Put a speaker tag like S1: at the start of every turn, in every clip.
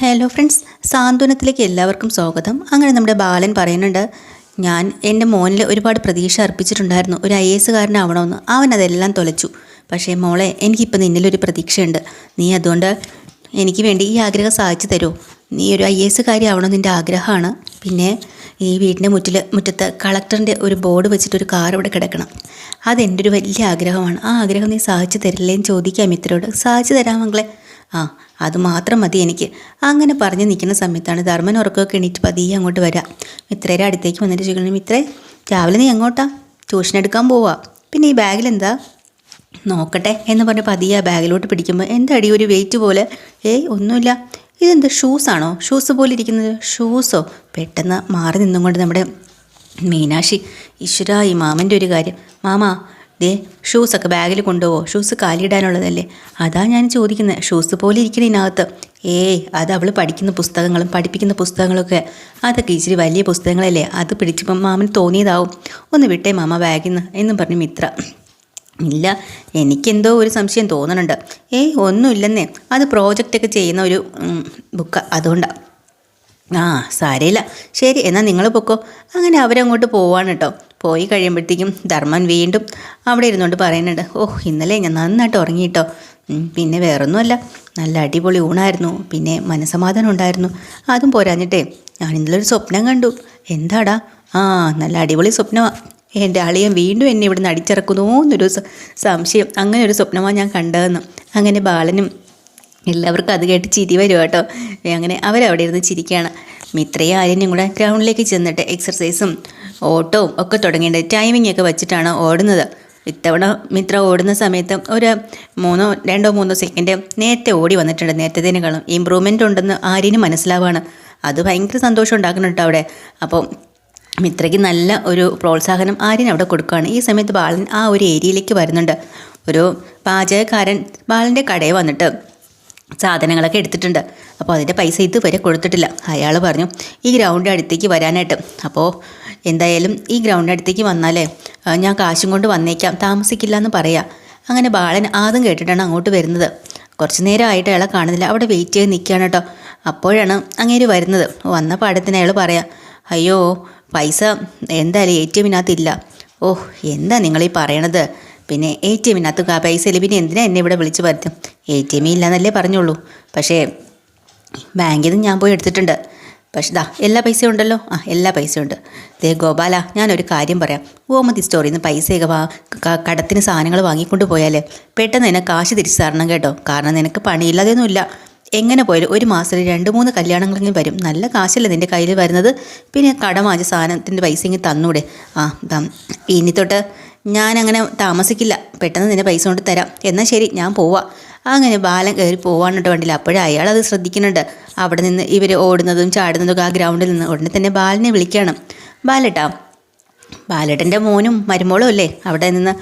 S1: Hello friends സാന്ത്വനത്തിലേക്ക് എല്ലാവർക്കും സ്വാഗതം. അങ്ങനെ നമ്മുടെ ബാലൻ പറയുന്നുണ്ട് ഞാൻ എന്റെ മോനിൽ ഒരുപാട് പ്രതീക്ഷ അർപ്പിച്ചിട്ടുണ്ടായിരുന്നു. ഒരു ഐ എസ് കാരനാവണമെന്ന് അവൻ അതെല്ലാം തൊലച്ചു. പക്ഷേ മോളെ എനിക്കിപ്പോൾ നിന്നിലൊരു പ്രതീക്ഷയുണ്ട്. നീ അതുകൊണ്ട് എനിക്ക് വേണ്ടി ഈ ആഗ്രഹം സാധിച്ചു തരുമോ നീ ഒരു ഐ എസ് കാര്യമാവണം നിന്റെ ആഗ്രഹമാണ്. പിന്നെ ഈ വീടിന്റെ മുറ്റിൽ മുറ്റത്ത് കളക്ടറിന്റെ ഒരു ബോർഡ് വെച്ചിട്ട് ഒരു കാർ ഇവിടെ കിടക്കണം. അതെന്റെ ഒരു വലിയ ആഗ്രഹമാണ്. ആ ആഗ്രഹം നീ സാധിച്ചു തരില്ലേന്ന് ചോദിക്കാം മിത്രോട് സാധിച്ചു തരാം മകളെ ആ അത് മാത്രം മതി എനിക്ക്. അങ്ങനെ പറഞ്ഞ് നിൽക്കുന്ന സമയത്താണ് ധർമ്മൻ ഉറക്കമൊക്കെ എണീറ്റ് പതിയെ അങ്ങോട്ട് വരാം. മിത്രയുടെ അടുത്തേക്ക് വന്നിട്ട് ചോദിക്കണം മിത്രേ രാവിലെ നീ എങ്ങോട്ടാ? ട്യൂഷൻ എടുക്കാൻ പോവാ. പിന്നെ ഈ ബാഗിലെന്താ നോക്കട്ടെ എന്ന് പറഞ്ഞ് പതിയെ ആ ബാഗിലോട്ട് പിടിക്കുമ്പോൾ എന്താടി ഒരു വെയിറ്റ് പോലെ ഏയ് ഒന്നുമില്ല. ഇതെന്ത് ഷൂസാണോ ഷൂസ് പോലെ ഇരിക്കുന്നത്. ഷൂസോ പെട്ടെന്ന് മാറി നിന്നും കൊണ്ട് നമ്മുടെ മീനാക്ഷി ഈശ്വര ഈ മാമന്റെ ഒരു കാര്യം. മാമാ ദേ ഷൂസൊക്കെ ബാഗിൽ കൊണ്ടുപോകോ ഷൂസ് കാലിടാനുള്ളതല്ലേ അതാ ഞാൻ ചോദിക്കുന്നത് ഷൂസ് പോലെ ഇരിക്കണേ ഇതിനകത്ത്. ഏയ് അത് അവൾ പഠിക്കുന്ന പുസ്തകങ്ങളും പഠിപ്പിക്കുന്ന പുസ്തകങ്ങളൊക്കെ. അതൊക്കെ ഇച്ചിരി വലിയ പുസ്തകങ്ങളല്ലേ? അത് പിടിച്ചപ്പം മാമന് തോന്നിയതാവും. ഒന്ന് വിട്ടേ മാമ ബാഗിൽ നിന്ന് എന്നും പറഞ്ഞു മിത്ര. ഇല്ല എനിക്കെന്തോ ഒരു സംശയം തോന്നുന്നുണ്ട് ഏയ് ഒന്നുമില്ലെന്നേ. അത് പ്രോജക്റ്റൊക്കെ ചെയ്യുന്ന ഒരു ബുക്ക് അതുകൊണ്ടാണ് ആ സാരയില്ല. ശരി എന്നാൽ നിങ്ങൾ പൊക്കോ. അങ്ങനെ അവരങ്ങോട്ട് പോവാണ് കേട്ടോ. പോയി കഴിയുമ്പോഴത്തേക്കും ധർമ്മൻ വീണ്ടും അവിടെ ഇരുന്നുകൊണ്ട് പറയുന്നുണ്ട് ഓ ഇന്നലെ ഞാൻ നന്നായിട്ട് ഉറങ്ങിയിട്ടോ. പിന്നെ വേറൊന്നുമല്ല. നല്ല അടിപൊളി ഊണായിരുന്നു. പിന്നെ മനസമാധാനം ഉണ്ടായിരുന്നു. അതും പോരാഞ്ഞിട്ടേ ഞാൻ ഇന്നലെ ഒരു സ്വപ്നം കണ്ടു. എന്താടാ? ആ നല്ല അടിപൊളി സ്വപ്നമാണ് എന്റെ അളിയൻ വീണ്ടും എന്നെ ഇവിടെ നിന്ന് അടിച്ചിറക്കുന്നു എന്നൊരു സംശയം. അങ്ങനെ ഒരു സ്വപ്നമാണ് ഞാൻ കണ്ടതെന്ന്. അങ്ങനെ ബാലനും എല്ലാവർക്കും അത് കേട്ട് ചിരി വരും കേട്ടോ. അങ്ങനെ അവരവിടെ ഇരുന്ന് ചിരിക്കുകയാണ്. മിത്രയും ആര്യനും കൂടെ ഗ്രൗണ്ടിലേക്ക് ചെന്നിട്ട് എക്സർസൈസും ഓട്ടവും ഒക്കെ തുടങ്ങേണ്ടത് ടൈമിംഗ് ഒക്കെ വെച്ചിട്ടാണ് ഓടുന്നത്. ഇത്തവണ മിത്ര ഓടുന്ന സമയത്ത് ഒരു മൂന്നോ രണ്ടോ മൂന്നോ സെക്കൻഡ് നേരത്തെ ഓടി വന്നിട്ടുണ്ട്. നേരത്തേതിനേക്കാളും ഇമ്പ്രൂവ്മെന്റ് ഉണ്ടെന്ന് ആര്യന് മനസ്സിലാവാണ്. അത് ഭയങ്കര സന്തോഷം ഉണ്ടാക്കുന്നുണ്ട് അവിടെ. അപ്പോൾ മിത്രയ്ക്ക് നല്ല ഒരു പ്രോത്സാഹനം ആര്യൻ അവിടെ കൊടുക്കുകയാണ്. ഈ സമയത്ത് ബാലൻ ആ ഒരു ഏരിയയിലേക്ക് വരുന്നുണ്ട്. ഒരു പാചകക്കാരൻ ബാലന്റെ കടയിൽ വന്നിട്ട് സാധനങ്ങളൊക്കെ എടുത്തിട്ടുണ്ട്. അപ്പോൾ അതിന്റെ പൈസ ഇതുവരെ കൊടുത്തിട്ടില്ല. അയാൾ പറഞ്ഞു ഈ ഗ്രൗണ്ടിന്റെ അടുത്തേക്ക് വരാനായിട്ട്. അപ്പോൾ എന്തായാലും ഈ ഗ്രൗണ്ട് അടുത്തേക്ക് വന്നാലേ ഞാൻ കാശും കൊണ്ട് വന്നേക്കാം താമസിക്കില്ല എന്ന് പറയാം. അങ്ങനെ ബാലൻ ആദ്യം കേട്ടിട്ടാണ് അങ്ങോട്ട് വരുന്നത്. കുറച്ച് നേരമായിട്ട് അയാളെ കാണുന്നില്ല. അവിടെ വെയിറ്റ് ചെയ്ത് നിൽക്കുകയാണ് കേട്ടോ. അപ്പോഴാണ് അങ്ങേര് വരുന്നത്. വന്ന പാടത്തിന് അയാൾ പറയാം അയ്യോ പൈസ എന്തായാലും എ ടി എമ്മിനകത്തില്ല ഓഹ് എന്താ നിങ്ങളീ പറയണത്? പിന്നെ എ ടി എമ്മിനകത്ത് ആ പൈസ ഇല്ല? പിന്നെ എന്തിനാ എന്നെ ഇവിടെ വിളിച്ച് വരുത്തും? എ ടി എമ്മി ഇല്ലയെന്നല്ലേ പറഞ്ഞുള്ളൂ. പക്ഷേ ബാങ്കിൽ നിന്ന് ഞാൻ പോയി എടുത്തിട്ടുണ്ട്. പക്ഷേ ദാ എല്ലാ പൈസയും ഉണ്ടല്ലോ. ആ എല്ലാ പൈസയും ഉണ്ട്. ദേ ഗോപാല ഞാനൊരു കാര്യം പറയാം. ഗോമതി സ്റ്റോറിൽ നിന്ന് പൈസയൊക്കെ വാ കടത്തിന് സാധനങ്ങൾ വാങ്ങിക്കൊണ്ട് പോയാലേ പെട്ടെന്ന് നിനക്ക് കാശ് തിരിച്ചു തരണം കേട്ടോ. കാരണം നിനക്ക് പണിയില്ലാതെയൊന്നുമില്ല എങ്ങനെ പോയാലും ഒരു മാസത്തിൽ രണ്ട് മൂന്ന് കല്യാണങ്ങളെങ്കിലും വരും. നല്ല കാശല്ലേ നിന്റെ കയ്യിൽ വരുന്നത്? പിന്നെ കടം വാങ്ങിച്ച സാധനത്തിന്റെ പൈസ ഇങ്ങനെ തന്നൂടെ. ആ ഇനി തൊട്ട് ഞാൻ അങ്ങനെ താമസിക്കില്ല. പെട്ടെന്ന് നിന്നെ പൈസ കൊണ്ട് തരാം. എന്നാൽ ശരി ഞാൻ പോവാം. അങ്ങനെ ബാലൻ കയറി പോവാണിട്ട് വണ്ടിയിൽ. അപ്പോഴും അയാൾ അത് ശ്രദ്ധിക്കുന്നുണ്ട്. അവിടെ നിന്ന് ഇവർ ഓടുന്നതും ചാടുന്നതും ആ ഗ്രൗണ്ടിൽ നിന്ന് ഉടനെ തന്നെ ബാലനെ വിളിക്കണം. ബാലട്ടാ ബാലേട്ടന്റെ മോനും മരുമോളും അല്ലേ? അവിടെ നിന്ന്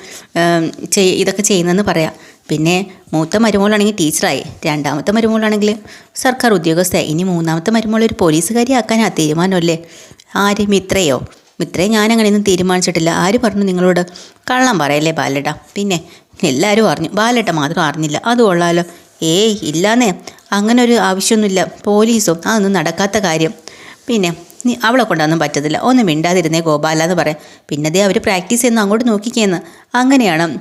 S1: ഇതൊക്കെ ചെയ്യുന്നതെന്ന് പറയാം. പിന്നെ മൂത്ത മരുമോളാണെങ്കിൽ ടീച്ചറായി. രണ്ടാമത്തെ മരുമോളാണെങ്കിൽ സർക്കാർ ഉദ്യോഗസ്ഥയായി. ഇനി മൂന്നാമത്തെ മരുമോളൊരു ഒരു പോലീസുകാരി ആക്കാനാ തീരുമാനമല്ലേ ആര് മിത്രയോ മിത്രയെ ഞാനങ്ങനെയൊന്നും തീരുമാനിച്ചിട്ടില്ല. ആര് പറഞ്ഞു നിങ്ങളോട്? കള്ളം പറയല്ലേ ബാലേട്ട. പിന്നെ എല്ലാവരും അറിഞ്ഞു. ബാലേട്ട മാത്രം അറിഞ്ഞില്ല. അത് കൊള്ളാലോ. ഏയ് ഇല്ലാന്നേ. അങ്ങനെ ഒരു ആവശ്യമൊന്നുമില്ല. പോലീസോ അതൊന്നും നടക്കാത്ത കാര്യം. പിന്നെ നീ അവളെ കൊണ്ടൊന്നും പറ്റത്തില്ല. ഒന്ന് മിണ്ടാതിരുന്നേ ഗോപാല എന്ന് പറയാം. പിന്നതേ അവർ പ്രാക്ടീസ് ചെയ്യുന്ന. അങ്ങോട്ട് നോക്കിക്കേന്ന്. അങ്ങനെയാണ്.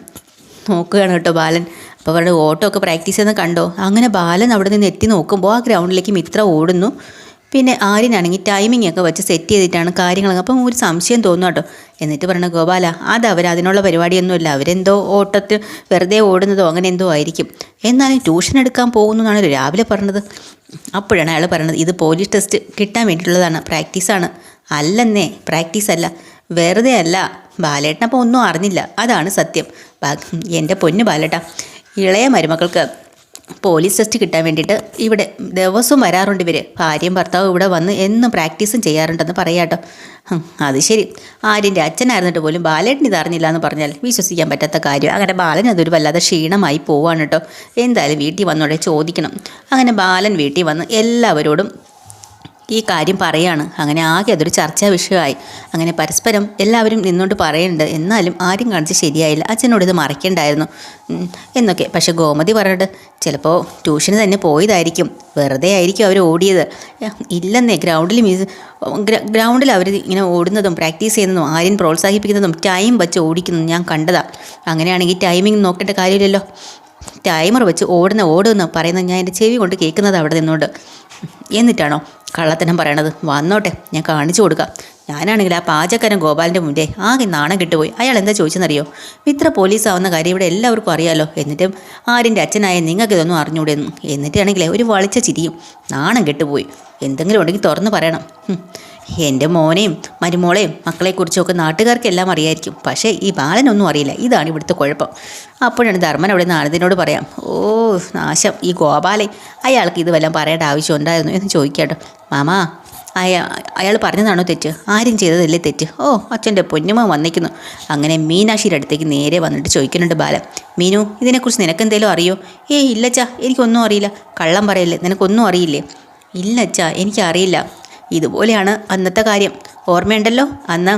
S1: നോക്കുകയാണ് കേട്ടോ ബാലൻ. അപ്പോൾ അവരുടെ ഓട്ടോ ഒക്കെ പ്രാക്ടീസ് ചെയ്യുന്ന കണ്ടോ? അങ്ങനെ ബാലൻ അവിടെ നിന്ന് എത്തി നോക്കുമ്പോൾ ആ ഗ്രൗണ്ടിലേക്ക് മിത്ര ഓടുന്നു. പിന്നെ ആര്യനാണെങ്കിൽ ടൈമിംഗ് ഒക്കെ വെച്ച് സെറ്റ് ചെയ്തിട്ടാണ് കാര്യങ്ങളൊക്കെ. അപ്പം ഒരു സംശയം തോന്നും കേട്ടോ. എന്നിട്ട് പറയണ ഗോപാല അത് അവർ അതിനുള്ള പരിപാടിയൊന്നുമില്ല. അവരെന്തോ ഓട്ടത്തിൽ വെറുതെ ഓടുന്നതോ അങ്ങനെ എന്തോ ആയിരിക്കും. എന്നാലും ട്യൂഷൻ എടുക്കാൻ പോകുന്നു എന്നാണ് രാവിലെ പറഞ്ഞത്. അപ്പോഴാണ് അയാൾ പറയണത് ഇത് പോലീസ് ടെസ്റ്റ് കിട്ടാൻ വേണ്ടിയിട്ടുള്ളതാണ്. പ്രാക്ടീസാണ് അല്ലെന്നേ പ്രാക്ടീസ് അല്ല. വെറുതെ അല്ല. ബാലേട്ടനപ്പോൾ ഒന്നും അറിഞ്ഞില്ല. അതാണ് സത്യം. എന്റെ പൊന്നു ബാലേട്ട. ഇളയ മരുമക്കൾക്ക് പോലീസ് ടെസ്റ്റ് കിട്ടാൻ വേണ്ടിയിട്ട് ഇവിടെ ദിവസവും വരാറുണ്ട് ഇവർ ഭാര്യയും ഭർത്താവും ഇവിടെ വന്ന് എന്നും പ്രാക്ടീസും ചെയ്യാറുണ്ടെന്ന് പറയാട്ടോ അത് ശരി. ആര്യന്റെ അച്ഛനായിരുന്നിട്ട് പോലും ബാലേട്ടൻ ഇത് അറിഞ്ഞില്ല എന്ന് പറഞ്ഞാൽ വിശ്വസിക്കാൻ പറ്റാത്ത കാര്യം. അങ്ങനെ ബാലൻ അതൊരു വല്ലാതെ ക്ഷീണമായി പോവാണ് കേട്ടോ. എന്തായാലും വീട്ടിൽ വന്നോടെ ചോദിക്കണം. അങ്ങനെ ബാലൻ വീട്ടിൽ വന്ന് എല്ലാവരോടും ഈ കാര്യം പറയാണ്. അങ്ങനെ ആകെ അതൊരു ചർച്ചാ വിഷയമായി. അങ്ങനെ പരസ്പരം എല്ലാവരും നിന്നുകൊണ്ട് പറയുന്നുണ്ട് എന്നാലും ആരും കാണിച്ച് ശരിയായില്ല. അച്ഛനോട് ഇത് മറയ്ക്കണ്ടായിരുന്നു. എന്നൊക്കെ. പക്ഷെ ഗോമതി പറഞ്ഞിട്ട് ചിലപ്പോൾ ട്യൂഷന് തന്നെ പോയതായിരിക്കും. വെറുതെ ആയിരിക്കും അവർ ഓടിയത്. ഇല്ലെന്നേ. ഗ്രൗണ്ടിൽ മീസ് ഗ്രൗണ്ടിൽ അവർ ഇങ്ങനെ ഓടുന്നതും പ്രാക്ടീസ് ചെയ്യുന്നതും ആര്യൻ പ്രോത്സാഹിപ്പിക്കുന്നതും ടൈം വെച്ച് ഓടിക്കുന്നതും ഞാൻ കണ്ടതാ. അങ്ങനെയാണെങ്കിൽ ടൈമിംഗ് നോക്കേണ്ട കാര്യമില്ലല്ലോ. ടൈമർ വെച്ച് ഓടുന്ന ഓടുന്ന പറയുന്നത് ഞാൻ എന്റെ ചെവി കൊണ്ട് കേൾക്കുന്നത് അവിടെ നിന്നുകൊണ്ട് എന്നിട്ടാണോ? കള്ളത്തനം പറയണത്. വന്നോട്ടെ ഞാൻ കാണിച്ചു കൊടുക്കാം. ഞാനാണെങ്കിൽ ആ പാചകക്കാരൻ ഗോപാലിന്റെ മുന്നേ ആകെ നാണം കിട്ടുപോയി. അയാൾ എന്താ ചോദിച്ചെന്നറിയോ? ഇത്ര പോലീസ് ആവുന്ന കാര്യം ഇവിടെ എല്ലാവർക്കും അറിയാലോ. എന്നിട്ടും ആരിന്റെ അച്ഛനായ നിങ്ങൾക്ക് ഇതൊന്നും അറിഞ്ഞൂടെന്ന്. എന്നിട്ടാണെങ്കിലേ ഒരു വളിച്ച ചിരിയും നാണം കെട്ടുപോയി. എന്തെങ്കിലും ഉണ്ടെങ്കിൽ തുറന്ന് പറയണം. എന്റെ മോനെയും മരുമോളെയും മക്കളെക്കുറിച്ചൊക്കെ നാട്ടുകാർക്കെല്ലാം അറിയായിരിക്കും. പക്ഷേ ഈ ബാലനൊന്നും അറിയില്ല. ഇതാണ് ഇവിടുത്തെ കുഴപ്പം. അപ്പോഴാണ് ധർമ്മൻ അവിടെ നാരദിനോട് പറയാം ഓ നാശം. ഈ ഗോപാലെ അയാൾക്ക് ഇത് വല്ലതും പറയേണ്ട ആവശ്യം ഉണ്ടായിരുന്നു എന്ന് ചോദിക്കാട്ടോ. മാമാ അയാ അയാൾ പറഞ്ഞതാണോ തെറ്റ്? ആരും ചെയ്തതല്ലേ തെറ്റ്? ഓ അച്ഛന്റെ പൊന്നുമ വന്നിരിക്കുന്നു. അങ്ങനെ മീനാക്ഷിയുടെ അടുത്തേക്ക് നേരെ വന്നിട്ട് ചോദിക്കുന്നുണ്ട് ബാല മീനു ഇതിനെക്കുറിച്ച് നിനക്കെന്തേലും അറിയോ? ഏയ് ഇല്ലച്ചാ എനിക്കൊന്നും അറിയില്ല. കള്ളം പറയല്ലേ നിനക്കൊന്നും അറിയില്ലേ? ഇല്ലച്ചാ എനിക്കറിയില്ല. ഇതുപോലെയാണ് അന്നത്തെ കാര്യം. ഓർമ്മയുണ്ടല്ലോ? അന്ന്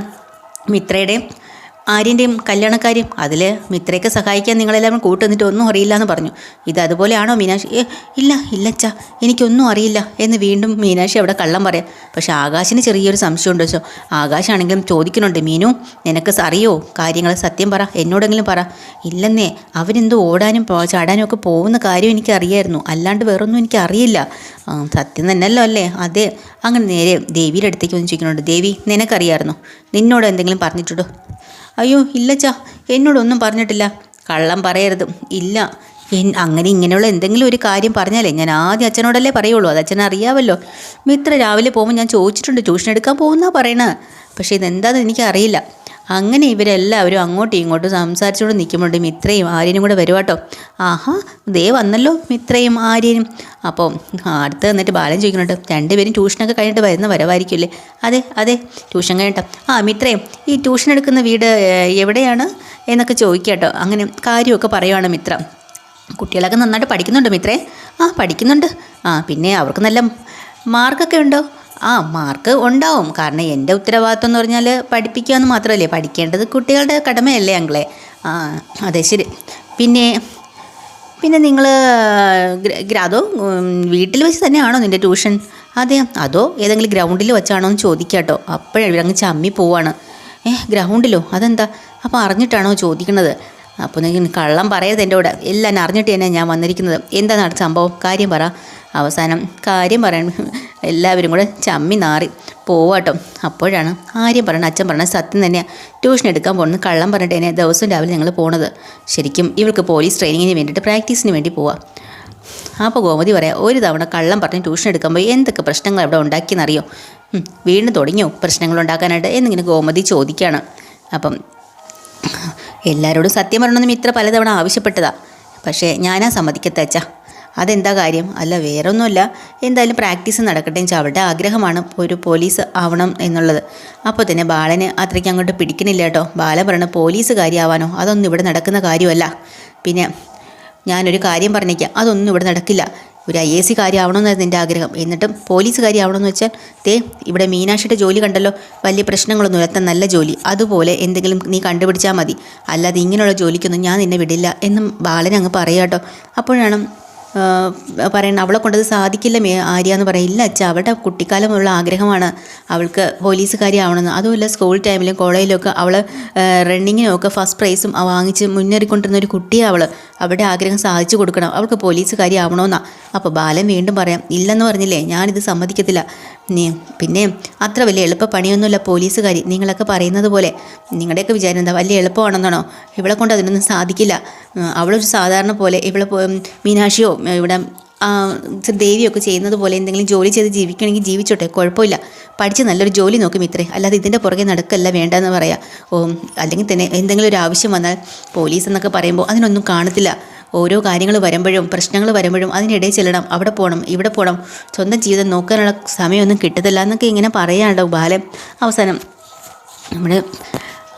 S1: മിത്രയുടെയും ആര്യന്റെയും കല്യാണക്കാര്യം അതിൽ മിത്രയൊക്കെ സഹായിക്കാൻ നിങ്ങളെല്ലാവരും കൂട്ടുന്നിട്ട് ഒന്നും അറിയില്ല എന്ന് പറഞ്ഞു. ഇത് അതുപോലെയാണോ മീനാക്ഷി? ഇല്ല ഇല്ലച്ചാ എനിക്കൊന്നും അറിയില്ല എന്ന് വീണ്ടും മീനാക്ഷി അവിടെ കള്ളം പറയാം. പക്ഷെ ആകാശിന് ചെറിയൊരു സംശയം സംശയമുണ്ട് വെച്ചോ ആകാശാണെങ്കിലും ചോദിക്കുന്നുണ്ട് മീനു നിനക്ക് അറിയോ? കാര്യങ്ങൾ സത്യം പറ എന്നോടെങ്കിലും പറ. ഇല്ലെന്നേ അവരെന്തോ ഓടാനും ചാടാനും ഒക്കെ പോകുന്ന കാര്യം എനിക്കറിയായിരുന്നു. അല്ലാണ്ട് വേറൊന്നും എനിക്ക് അറിയില്ല സത്യം തന്നെയല്ലോ അല്ലേ? അതെ. അങ്ങനെ നേരെ ദേവിയുടെ അടുത്തേക്ക് വന്ന് ചോദിക്കുന്നുണ്ട് ദേവി നിനക്കറിയായിരുന്നു? നിന്നോട് എന്തെങ്കിലും പറഞ്ഞിട്ടുണ്ടോ? അയ്യോ ഇല്ലച്ചാ എന്നോടൊന്നും പറഞ്ഞിട്ടില്ല. കള്ളം പറയരുത്. ഇല്ല. അങ്ങനെ ഇങ്ങനെയുള്ള എന്തെങ്കിലും ഒരു കാര്യം പറഞ്ഞാലേ ഞാൻ ആദ്യം അച്ഛനോടല്ലേ പറയുള്ളൂ. അത് അച്ഛൻ അറിയാമല്ലോ മിത്ര രാവിലെ പോകുമ്പോൾ ഞാൻ ചോദിച്ചിട്ടുണ്ട് ട്യൂഷൻ എടുക്കാൻ പോകുന്നാ പറയണേ. പക്ഷേ ഇതെന്താണെന്ന് എനിക്കറിയില്ല. അങ്ങനെ ഇവരെല്ലാവരും അങ്ങോട്ടും ഇങ്ങോട്ടും സംസാരിച്ചുകൊണ്ട് നിൽക്കുമ്പോണ്ട് മിത്രയും ആര്യനും കൂടെ വരുവാട്ടോ ആഹാ ദേ വന്നല്ലോ മിത്രയും ആര്യനും. അപ്പോൾ അടുത്ത് നിന്നിട്ട് ബാലൻ ചോദിക്കുന്നുണ്ട് രണ്ടുപേരും ട്യൂഷനൊക്കെ കഴിഞ്ഞിട്ട് വരുന്ന വരവായിരിക്കുമല്ലേ? അതെ അതെ ട്യൂഷൻ കഴിഞ്ഞിട്ട്. ആ മിത്രയും ഈ ട്യൂഷൻ എടുക്കുന്ന വീട് എവിടെയാണ്? എന്നൊക്കെ ചോദിക്കാട്ടോ അങ്ങനെ കാര്യമൊക്കെ പറയുവാണ് മിത്ര. കുട്ടികളൊക്കെ നന്നായിട്ട് പഠിക്കുന്നുണ്ട് മിത്രേ. ആ പഠിക്കുന്നുണ്ട്. ആ പിന്നെ അവർക്ക് നല്ല മാർക്കൊക്കെ ഉണ്ടോ? ആ മാർക്ക് ഉണ്ടാവും. കാരണം എന്റെ ഉത്തരവാദിത്വം എന്ന് പറഞ്ഞാൽ പഠിപ്പിക്കുക എന്ന് മാത്രമല്ലേ. പഠിക്കേണ്ടത് കുട്ടികളുടെ കടമയല്ലേ അങ്ങളെ ആ അതെ ശരി. പിന്നെ പിന്നെ നിങ്ങൾ അതോ വീട്ടിൽ വെച്ച് തന്നെയാണോ നിന്റെ ട്യൂഷൻ? അതെ അതോ ഏതെങ്കിലും ഗ്രൗണ്ടിൽ വെച്ചാണോ എന്ന് ചോദിക്കാട്ടോ. അപ്പോഴങ്ങ് ചമ്മി പോവാണ്. ഏഹ് ഗ്രൗണ്ടിലോ? അതെന്താ? അപ്പോൾ അറിഞ്ഞിട്ടാണോ ചോദിക്കുന്നത് അപ്പോൾ നിങ്ങൾ കള്ളം പറയരുത് എന്റെ കൂടെ. എല്ലാം അറിഞ്ഞിട്ട് തന്നെ ഞാൻ വന്നിരിക്കുന്നത്. എന്താണ് സംഭവം? കാര്യം പറ. അവസാനം കാര്യം പറയാൻ എല്ലാവരും കൂടെ ചമ്മി നാറി പോവാട്ടോ. അപ്പോഴാണ് ആര്യം പറയണ അച്ഛൻ പറഞ്ഞ സത്യം തന്നെയാണ് ട്യൂഷൻ എടുക്കാൻ പോകുന്നത് കള്ളം പറഞ്ഞിട്ട് തന്നെ ദിവസം രാവിലെ ഞങ്ങൾ പോണത്. ശരിക്കും ഇവൾക്ക് പോലീസ് ട്രെയിനിങ്ങിന് വേണ്ടിയിട്ട് പ്രാക്ടീസിന് വേണ്ടി പോവാം. അപ്പോൾ ഗോമതി പറയാം ഒരു തവണ കള്ളം പറഞ്ഞ് ട്യൂഷൻ എടുക്കാൻ പോയി എന്തൊക്കെ പ്രശ്നങ്ങൾ അവിടെ ഉണ്ടാക്കിയെന്നറിയോ? വീണ്ടും തുടങ്ങിയോ പ്രശ്നങ്ങൾ ഉണ്ടാക്കാനായിട്ട് എന്നിങ്ങനെ ഗോമതി ചോദിക്കുകയാണ് അപ്പം എല്ലാവരോടും സത്യം പറയണമെന്നും ഇത്ര പലതവണ ആവശ്യപ്പെട്ടതാ. പക്ഷേ ഞാനാ സമ്മതിക്കത്ത അച്ഛാ. അതെന്താ കാര്യം? അല്ല വേറൊന്നുമല്ല. എന്തായാലും പ്രാക്ടീസ് നടക്കട്ടെ വെച്ചാൽ അവളുടെ ആഗ്രഹമാണ് ഒരു പോലീസ് ആവണം എന്നുള്ളത്. അപ്പോൾ തന്നെ ബാലന് അത്രയ്ക്ക് അങ്ങോട്ട് പിടിക്കണില്ല കേട്ടോ. ബാല പറഞ്ഞ പോലീസ് കാര്യമാവാനോ അതൊന്നും ഇവിടെ നടക്കുന്ന കാര്യമല്ല. പിന്നെ ഞാനൊരു കാര്യം പറഞ്ഞേക്കാം. അതൊന്നും ഇവിടെ നടക്കില്ല. ഒരു ഐ എ സി കാര്യമാവണമെന്നായിരുന്നു എന്റെ ആഗ്രഹം. എന്നിട്ടും പോലീസ് കാര്യമാവണമെന്ന് വെച്ചാൽ തേ ഇവിടെ മീനാക്ഷിയുടെ ജോലി കണ്ടല്ലോ. വലിയ പ്രശ്നങ്ങളൊന്നും ഇല്ലാത്ത നല്ല ജോലി. അതുപോലെ എന്തെങ്കിലും നീ കണ്ടുപിടിച്ചാൽ മതി. അല്ലാതെ ഇങ്ങനെയുള്ള ജോലിക്കൊന്നും ഞാൻ നിന്നെ വിടില്ല എന്നും ബാലൻ അങ്ങ് പറയാട്ടോ അപ്പോഴാണ് പറയണം അവളെ കൊണ്ടത് സാധിക്കില്ല മേ ആര്യ എന്ന് പറയും. ഇല്ല അച്ഛ അവളുടെ കുട്ടിക്കാലം മുതലുള്ള ആഗ്രഹമാണ് അവൾക്ക് പോലീസുകാരി ആവണമെന്ന് അതുമല്ല സ്കൂൾ ടൈമിലും കോളേജിലും ഒക്കെ അവൾ റണ്ണിങ്ങിനും ഒക്കെ ഫസ്റ്റ് പ്രൈസും വാങ്ങിച്ച് മുന്നേറിക്കൊണ്ടിരുന്ന ഒരു കുട്ടിയാണ് അവൾ അവളുടെ ആഗ്രഹം സാധിച്ചു കൊടുക്കണം. അവൾക്ക് പോലീസുകാരി ആവണമെന്നാ അപ്പോൾ ബാലൻ വീണ്ടും പറയാം ഇല്ലെന്ന് പറഞ്ഞില്ലേ ഞാനിത് സമ്മതിക്കത്തില്ല. പിന്നെ അത്ര വലിയ എളുപ്പ പണിയൊന്നുമില്ല പോലീസുകാരി. നിങ്ങളൊക്കെ പറയുന്നത് പോലെ. നിങ്ങളുടെയൊക്കെ വിചാരം എന്താ? വലിയ എളുപ്പമാണെന്നാണോ? ഇവളെ കൊണ്ട് അതിനൊന്നും സാധിക്കില്ല. അവളൊരു സാധാരണ പോലെ ഇവളെ മീനാക്ഷിയോ ഇവിടെ ദേവിയൊക്കെ ചെയ്യുന്നത് പോലെ എന്തെങ്കിലും ജോലി ചെയ്ത് ജീവിക്കണമെങ്കിൽ ജീവിച്ചോട്ടെ കുഴപ്പമില്ല. പഠിച്ച് നല്ലൊരു ജോലി നോക്കും ഇത്രേ അല്ലാതെ ഇതിന്റെ പുറകെ നടക്കല്ല വേണ്ടെന്ന് പറയാം. ഓ അല്ലെങ്കിൽ തന്നെ എന്തെങ്കിലും ഒരു ആവശ്യം വന്നാൽ പോലീസ് എന്നൊക്കെ പറയുമ്പോൾ അതിനൊന്നും കാണത്തില്ല. ഓരോ കാര്യങ്ങൾ വരുമ്പോഴും പ്രശ്നങ്ങൾ വരുമ്പോഴും അതിനിടയിൽ ചെല്ലണം. അവിടെ പോകണം ഇവിടെ പോകണം സ്വന്തം ജീവിതം നോക്കാനുള്ള സമയമൊന്നും കിട്ടത്തില്ല എന്നൊക്കെ ഇങ്ങനെ പറയാനുണ്ടാവും ബാലൻ. അവസാനം നമ്മൾ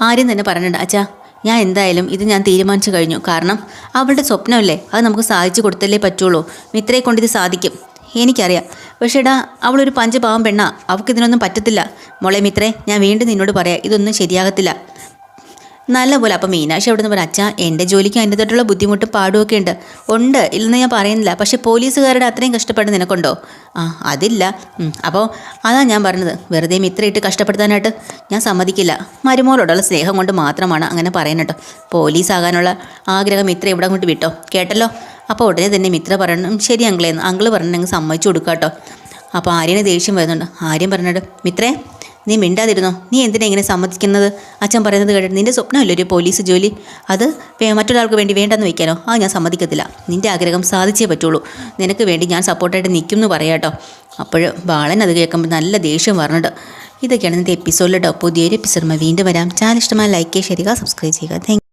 S1: ആരും തന്നെ പറഞ്ഞിട്ടുണ്ട് അച്ഛാ ഞാൻ എന്തായാലും ഇത് ഞാൻ തീരുമാനിച്ചു കഴിഞ്ഞു. കാരണം അവളുടെ സ്വപ്നമല്ലേ? അത് നമുക്ക് സാധിച്ചു കൊടുത്തല്ലേ പറ്റുള്ളൂ. മിത്രയെ കൊണ്ട് ഇത് സാധിക്കും. എനിക്കറിയാം. പക്ഷേ എടാ അവളൊരു പഞ്ചപാവം പെണ്ണാ. അവൾക്ക് ഇതിനൊന്നും പറ്റത്തില്ല. മോളെ മിത്രേ ഞാൻ വീണ്ടും നിന്നോട് പറയാം. ഇതൊന്നും ശരിയാകത്തില്ല. നല്ലപോലെ. അപ്പം മീനാക്ഷി അവിടെ നിന്ന് പറഞ്ഞു അച്ഛാ എന്റെ ജോലിക്ക് അതിന്റെതായിട്ടുള്ള ബുദ്ധിമുട്ട് പാടുമൊക്കെ ഉണ്ട്. ഉണ്ട് ഇല്ലെന്ന് ഞാൻ പറയുന്നില്ല. പക്ഷേ പോലീസുകാരുടെ അത്രയും കഷ്ടപ്പാട് നിനക്കുണ്ടോ? ആ അതില്ല. അപ്പോൾ അതാ ഞാൻ പറഞ്ഞത്. വെറുതെ ഇത്രയിട്ട് കഷ്ടപ്പെടുത്താനായിട്ട് ഞാൻ സമ്മതിക്കില്ല. മരുമോളോടുള്ള സ്നേഹം കൊണ്ട് മാത്രമാണ് അങ്ങനെ പറയുന്നത് പോലീസ് ആകാനുള്ള ആഗ്രഹം ഇത്ര ഇവിടെ അങ്ങോട്ട് വിട്ടോ? കേട്ടല്ലോ. അപ്പോൾ ഉടനെ തന്നെ മിത്ര പറയണം. ശരി അങ്കിളേന്ന് അങ്കിൾ ഞങ്ങൾ സമ്മതിച്ചു കൊടുക്കാം കേട്ടോ അപ്പോൾ ആര്യനെ ദേഷ്യം വരുന്നുണ്ട്. ആര്യൻ പറഞ്ഞിട്ട് മിത്രേ നീ മിണ്ടാതിരുന്നോ? നീ എന്തിനാ ഇങ്ങനെ സമ്മതിക്കുന്നത്? അച്ഛൻ പറയുന്നത് കേട്ടിട്ട് നിന്റെ സ്വപ്നമല്ലേ ഒരു പോലീസ് ജോലി? അത് മറ്റൊരാൾക്ക് വേണ്ടി വേണ്ടെന്ന് വെക്കാനോ ആ ഞാൻ സമ്മതിക്കത്തില്ല. നിന്റെ ആഗ്രഹം സാധിച്ചേ പറ്റുള്ളൂ. നിനക്ക് വേണ്ടി ഞാൻ സപ്പോർട്ടായിട്ട് നിൽക്കും എന്ന് പറയാട്ടോ അപ്പോൾ ബാളൻ അത് കേൾക്കുമ്പോൾ നല്ല ദേഷ്യം പറഞ്ഞിട്ട് ഇതൊക്കെയാണ് ഇന്നത്തെ എപ്പിസോഡിൽ പുതിയൊരു എപ്പിസോഡ് വീണ്ടും വരാം. ചാനൽ ഇഷ്ടമായ ലൈക്ക് ചെയ്യുക സബ്സ്ക്രൈബ് ചെയ്യുക താങ്ക്